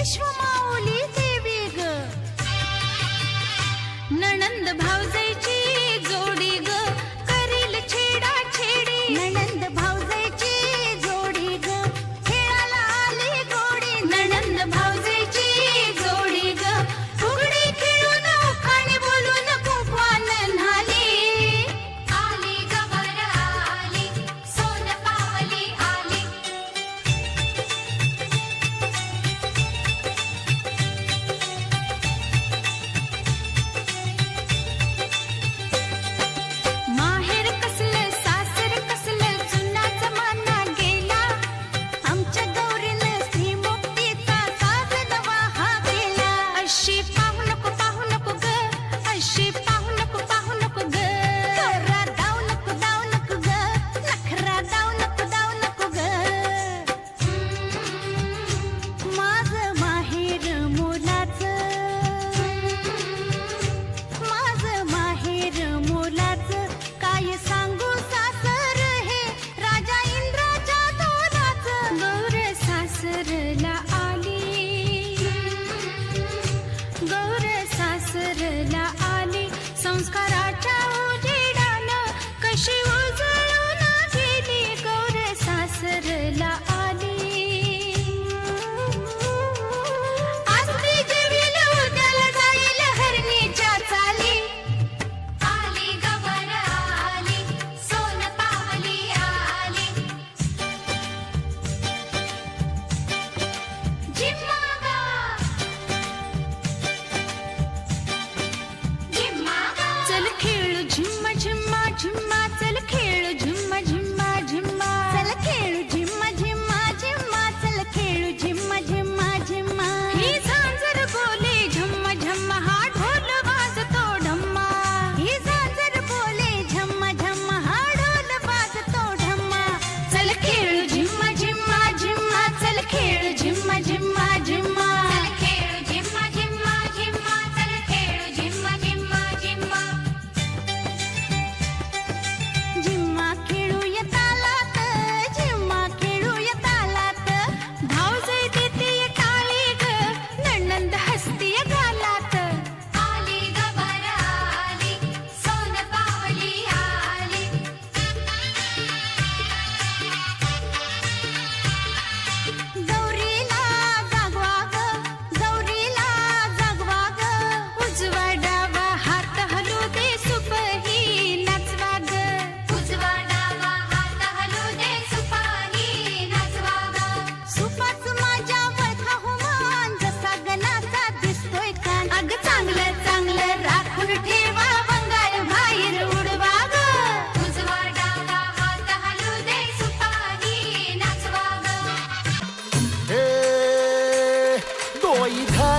Beş she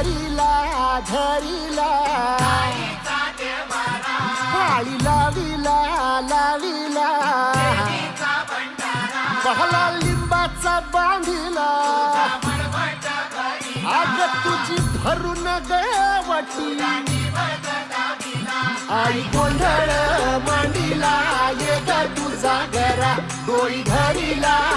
धरिला धरिला. काळी लाविला लाविला. पहला लिंबाचा बांधिला. आग तुझी भरून गवटी आई गोंधळ मांडिला ये तुझा घरा डोळी धरिला.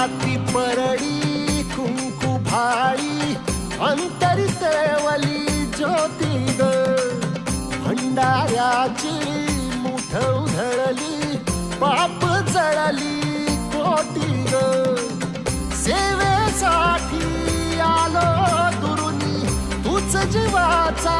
हाती परडी कुंकू भाळी अंतरितवली ज्योती ग भंडाऱ्याची मुठ उधळली पाप जळली कोटी ग सेवेसाठी आलो दुरुनी तूच जिवाचा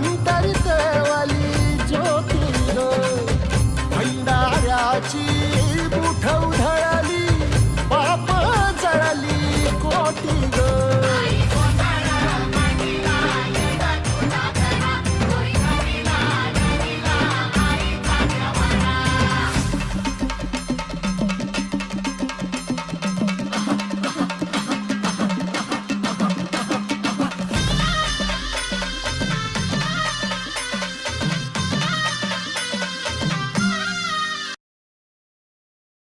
cantarte